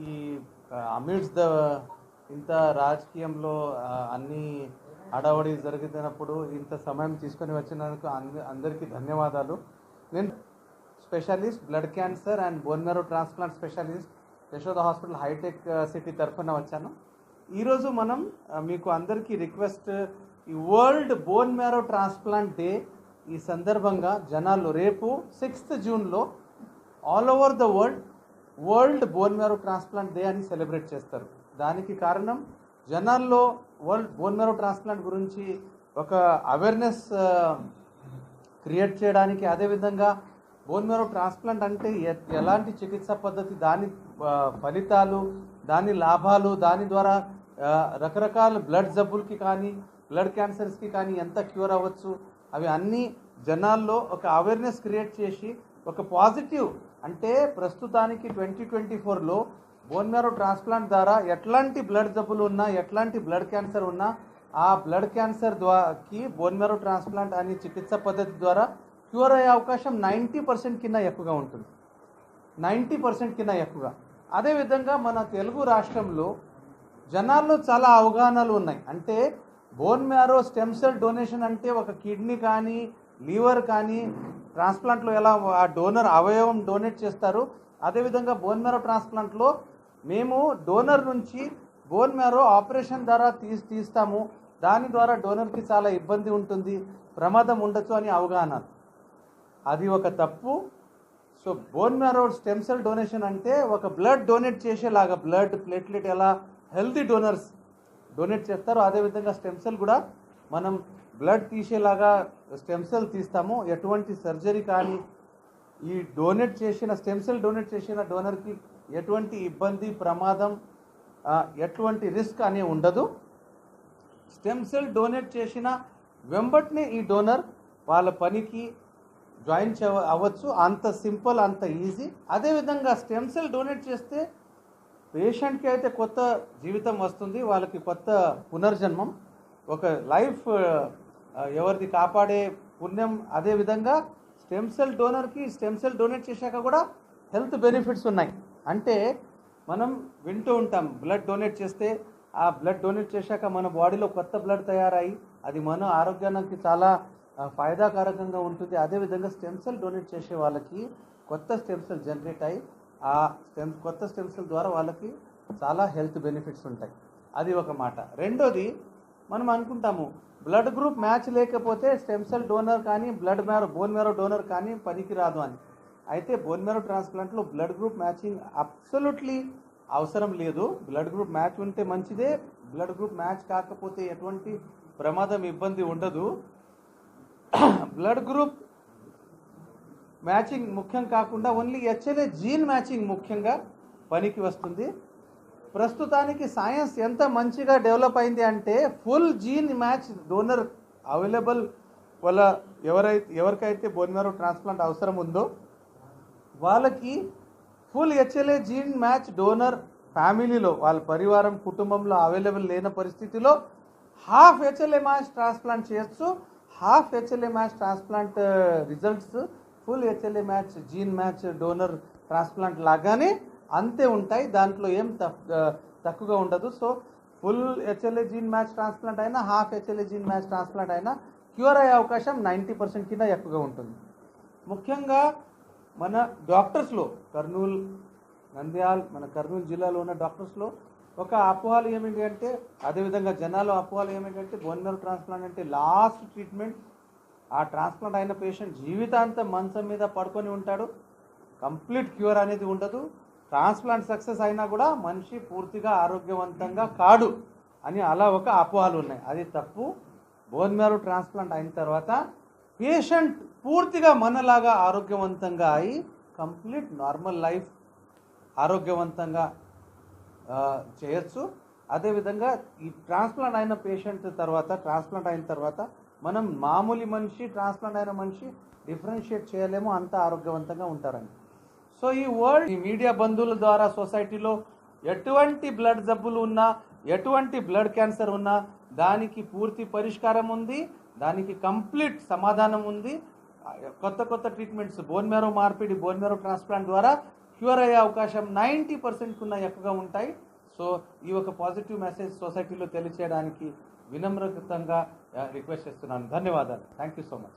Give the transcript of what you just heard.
ఈ amidst the ఇంత రాజకీయంలో అన్ని హడావడి జరుగుతున్నప్పుడు ఇంత సమయం తీసుకొని వచ్చినందుకు అంద- అందరికీ ధన్యవాదాలు. నేను specialist blood cancer and bone transplant specialist Yashoda hospital hitech city తరఫున వచ్చాను. ఈరోజు మనం మీకు అందరికీ రిక్వెస్ట్ ఈ world bone marrow transplant day ఈ సందర్భంగా జనాలు రేపు సిక్స్త్ జూన్లో all over the world world bone marrow transplant day అని సెలబ్రేట్ చేస్తారు. దానికి కారణం జనాల్లో వరల్డ్ బోన్ మ్యారో ట్రాన్స్ప్లాంట్ గురించి ఒక అవేర్నెస్ క్రియేట్ చేయడానికి అదేవిధంగా బోన్ మ్యారో ట్రాన్స్ప్లాంట్ అంటే ఎ- ఎలాంటి చికిత్సా పద్ధతి దాని ఫలితాలు దాని లాభాలు దాని ద్వారా రకరకాల బ్లడ్ జబ్బులకి కానీ బ్లడ్ క్యాన్సర్స్కి కానీ ఎంత క్యూర్ అవ్వచ్చు అవి అన్నీ జనాల్లో ఒక అవేర్నెస్ క్రియేట్ చేసి ఒక పాజిటివ్ అంటే ప్రస్తుతానికి ట్వంటీ ట్వంటీ ఫోర్లో బోన్ మ్యారో ట్రాన్స్ప్లాంట్ ద్వారా ఎట్లాంటి బ్లడ్ జబ్బులు ఉన్నా ఎట్లాంటి బ్లడ్ క్యాన్సర్ ఉన్నా ఆ బ్లడ్ క్యాన్సర్ ద్వారాకి బోన్ మ్యారో ట్రాన్స్ప్లాంట్ అనే చికిత్స పద్ధతి ద్వారా క్యూర్ అయ్యే అవకాశం నైంటీ పర్సెంట్ కింద ఎక్కువగా ఉంటుంది. నైంటీ పర్సెంట్ కింద ఎక్కువగా. అదేవిధంగా మన తెలుగు రాష్ట్రంలో జనాల్లో చాలా అవగాహనలు ఉన్నాయి. అంటే bone marrow stem cell donation అంటే ఒక కిడ్నీ కానీ లివర్ కానీ ట్రాన్స్ప్లాంట్లో ఎలా ఆ డోనర్ అవయవం డొనేట్ చేస్తారు? అదేవిధంగా బోన్ మ్యారో ట్రాన్స్ప్లాంట్లో మేము డోనర్ నుంచి బోన్ మ్యారో ఆపరేషన్ ద్వారా తీసి తీస్తాము. దాని ద్వారా డోనర్కి చాలా ఇబ్బంది ఉంటుంది ప్రమాదం ఉండొచ్చు అని అవగాహన. అది ఒక తప్పు. So bone marrow stem cell donation అంటే ఒక బ్లడ్ డొనేట్ చేసేలాగా బ్లడ్ ప్లేట్లెట్ ఎలా హెల్తీ డోనర్స్ డొనేట్ చేస్తారు అదేవిధంగా స్టెమ్ సెల్ కూడా మనం బ్లడ్ తీసేలాగా స్టెమ్ సెల్ తీస్తాము. ఎటువంటి సర్జరీ కానీ ఈ డొనేట్ చేసిన స్టెమ్ సెల్ డొనేట్ చేసిన డోనర్కి ఎటువంటి ఇబ్బంది ప్రమాదం ఎటువంటి రిస్క్ అనే ఉండదు. స్టెమ్ సెల్ డొనేట్ చేసిన వెంబట్నే ఈ డోనర్ వాళ్ళ పనికి జాయిన్ చే అవ్వచ్చు. అంత సింపుల్ అంత ఈజీ. అదేవిధంగా స్టెమ్ సెల్ డొనేట్ చేస్తే పేషెంట్కి అయితే కొత్త జీవితం వస్తుంది వాళ్ళకి కొత్త పునర్జన్మం. ఒక లైఫ్ ఎవరిది కాపాడే పుణ్యం అదేవిధంగా స్టెమ్ సెల్ డోనర్కి స్టెమ్ సెల్ డొనేట్ చేశాక కూడా హెల్త్ బెనిఫిట్స్ ఉన్నాయి. అంటే మనం వింటూ ఉంటాం బ్లడ్ డొనేట్ చేస్తే ఆ బ్లడ్ డొనేట్ చేశాక మన బాడీలో కొత్త బ్లడ్ తయారై అది మన ఆరోగ్యానికి చాలా ఫాయిదాకారకంగా ఉంటుంది. అదేవిధంగా స్టెమ్ సెల్ డొనేట్ చేసే వాళ్ళకి కొత్త స్టెమ్ సెల్ జనరేట్ అయ్యి ఆ స్టెమ్ కొత్త స్టెమ్ సెల్ ద్వారా వాళ్ళకి చాలా హెల్త్ బెనిఫిట్స్ ఉంటాయి. అది ఒక మాట. రెండోది మనం అనుకుంటాము బ్లడ్ గ్రూప్ మ్యాచ్ లేకపోతే స్టెమ్ సెల్ డోనర్ కానీ blood marrow bone marrow donor కానీ పనికిరాదు అని. అయితే బోన్ మ్యారో ట్రాన్స్ప్లాంట్లో బ్లడ్ గ్రూప్ మ్యాచింగ్ అబ్సల్యూట్లీ అవసరం లేదు. బ్లడ్ గ్రూప్ మ్యాచ్ ఉంటే మంచిదే. బ్లడ్ గ్రూప్ మ్యాచ్ కాకపోతే ఎటువంటి ప్రమాదం ఇబ్బంది ఉండదు. బ్లడ్ గ్రూప్ మ్యాచింగ్ ముఖ్యం కాకుండా ఓన్లీ హెచ్ఎల్ఏ జీన్ మ్యాచింగ్ ముఖ్యంగా పనికి వస్తుంది. ప్రస్తుతానికి సైన్స్ ఎంత మంచిగా డెవలప్ అయింది అంటే full gene match donor available వల్ల ఎవరైతే ఎవరికైతే బోన్ ట్రాన్స్ప్లాంట్ అవసరం ఉందో వాళ్ళకి full HLA gene match donor ఫ్యామిలీలో వాళ్ళ పరివారం కుటుంబంలో అవైలబుల్ లేని పరిస్థితిలో హాఫ్ హెచ్ఎల్ఏ మ్యాచ్ ట్రాన్స్ప్లాంట్ చేయొచ్చు half HLA match transplant results full HLA match gene match donor transplant లాగానే అంతే ఉంటాయి. దాంట్లో ఏం తక్కువగా ఉండదు. So full HLA gene match transplant అయినా half HLA gene match transplant అయినా క్యూర్ అయ్యే అవకాశం నైంటీ పర్సెంట్ కింద ఎక్కువగా ఉంటుంది. ముఖ్యంగా మన డాక్టర్స్లో కర్నూలు నంద్యాల్ మన కర్నూలు జిల్లాలో ఉన్న డాక్టర్స్లో ఒక అపోహలు ఏమిటి అంటే అదేవిధంగా జనాలు అపోహలు ఏమిటంటే బోన్ మ్యారో ట్రాన్స్ప్లాంట్ అంటే లాస్ట్ ట్రీట్మెంట్ ఆ ట్రాన్స్ప్లాంట్ అయిన పేషెంట్ జీవితాంతం మంచం మీద పడుకొని ఉంటాడు. కంప్లీట్ క్యూర్ అనేది ఉండదు. ట్రాన్స్ప్లాంట్ సక్సెస్ అయినా కూడా మనిషి పూర్తిగా ఆరోగ్యవంతంగా కాడు అని అలా ఒక అపోహలు ఉన్నాయి. అది తప్పు. బోన్ మ్యారో ట్రాన్స్ప్లాంట్ అయిన తర్వాత పేషెంట్ పూర్తిగా మనలాగా ఆరోగ్యవంతంగా అయి కంప్లీట్ నార్మల్ లైఫ్ ఆరోగ్యవంతంగా చేయొచ్చు. అదేవిధంగా ఈ ట్రాన్స్ప్లాంట్ అయిన పేషెంట్ తర్వాత ట్రాన్స్ప్లాంట్ అయిన తర్వాత మనం మామూలు మనిషి ట్రాన్స్ప్లాంట్ అయిన మనిషి డిఫరెన్షియేట్ చేయలేము అంత ఆరోగ్యవంతంగా ఉంటారని సో ఈ వరల్డ్ ఈ మీడియా బంధువుల ద్వారా సొసైటీలో ఎటువంటి బ్లడ్ జబ్బులు ఉన్నా ఎటువంటి బ్లడ్ క్యాన్సర్ ఉన్నా దానికి పూర్తి పరిష్కారం ఉంది దానికి కంప్లీట్ సమాధానం ఉంది. కొత్త కొత్త ట్రీట్మెంట్స్ బోన్ మేరో మార్పిడి బోన్ మేరో ట్రాన్స్ప్లాంట్ ద్వారా క్యూర్ అయ్యే అవకాశం నైంటీ పర్సెంట్కున్న ఎక్కువగా ఉంటాయి. సో ఈ ఒక పాజిటివ్ మెసేజ్ సొసైటీలో తెలియచేయడానికి వినమ్రతంగా రిక్వెస్ట్ చేస్తున్నాను. ధన్యవాదాలు. Thank you so much.